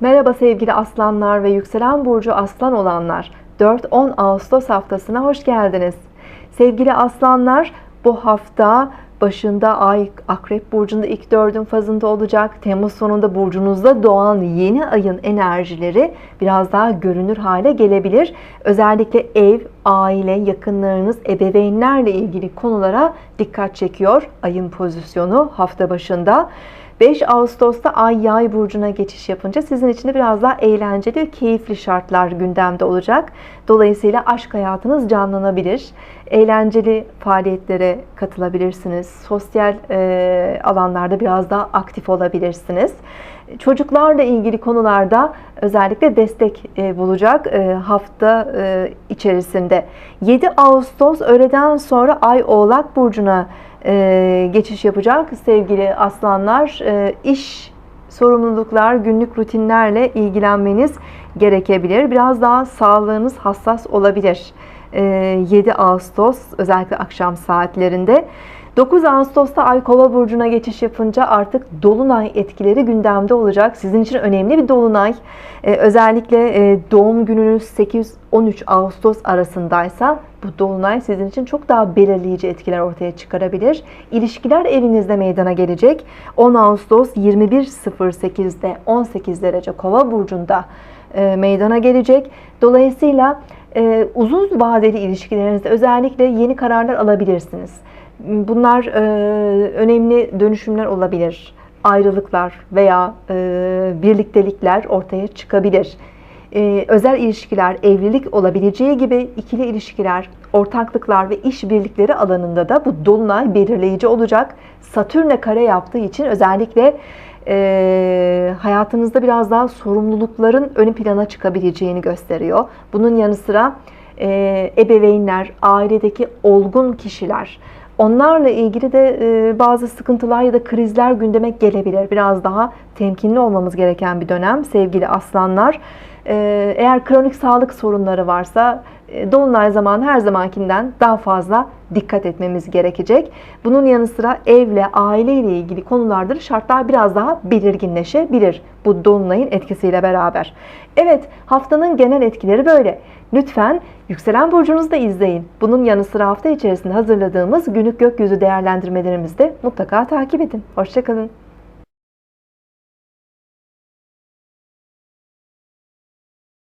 Merhaba sevgili aslanlar ve yükselen burcu aslan olanlar. 4-10 Ağustos haftasına hoş geldiniz. Sevgili aslanlar bu hafta başında ay akrep burcunda ilk dördün fazında olacak. Temmuz sonunda burcunuzda doğan yeni ayın enerjileri biraz daha görünür hale gelebilir. Özellikle ev, aile, yakınlarınız, ebeveynlerle ilgili konulara dikkat çekiyor ayın pozisyonu hafta başında. 5 Ağustos'ta Ay Yay burcuna geçiş yapınca sizin için de biraz daha eğlenceli keyifli şartlar gündemde olacak. Dolayısıyla aşk hayatınız canlanabilir. Eğlenceli faaliyetlere katılabilirsiniz. Sosyal e, alanlarda biraz daha aktif olabilirsiniz. Çocuklarla ilgili konularda özellikle destek e, bulacak e, hafta e, içerisinde. 7 Ağustos öğleden sonra Ay Oğlak burcuna geçiş yapacak sevgili aslanlar. İş sorumluluklar, günlük rutinlerle ilgilenmeniz gerekebilir. Biraz daha sağlığınız hassas olabilir. E, 7 Ağustos özellikle akşam saatlerinde. 9 Ağustos'ta Ay Kova burcuna geçiş yapınca artık dolunay etkileri gündemde olacak. Sizin için önemli bir dolunay. Ee, özellikle e, doğum gününüz 8-13 Ağustos arasındaysa bu dolunay sizin için çok daha belirleyici etkiler ortaya çıkarabilir. İlişkiler evinizde meydana gelecek. 10 Ağustos 21.08'de 18 derece Kova burcunda e, meydana gelecek. Dolayısıyla e, uzun vadeli ilişkilerinizde özellikle yeni kararlar alabilirsiniz. Bunlar e, önemli dönüşümler olabilir. Ayrılıklar veya birliktelikler ortaya çıkabilir. E, özel ilişkiler, evlilik olabileceği gibi ikili ilişkiler, ortaklıklar ve işbirlikleri alanında da bu dolunay belirleyici olacak. Satürn'e kare yaptığı için özellikle e, hayatınızda biraz daha sorumlulukların ön plana çıkabileceğini gösteriyor. Bunun yanı sıra e, ebeveynler, ailedeki olgun kişiler, Onlarla ilgili de e, bazı sıkıntılar ya da krizler gündeme gelebilir. Biraz daha temkinli olmamız gereken bir dönem sevgili aslanlar. E, eğer kronik sağlık sorunları varsa e, dolunay zamanı her zamankinden daha fazla dikkat etmemiz gerekecek. Bunun yanı sıra evle, aileyle ilgili konularda şartlar biraz daha belirginleşebilir bu dolunayın etkisiyle beraber. Evet, haftanın genel etkileri böyle. Lütfen yükselen burcunuzu da izleyin. Bunun yanı sıra hafta içerisinde hazırladığımız günlük gökyüzü değerlendirmelerimizi de mutlaka takip edin. Hoşçakalın.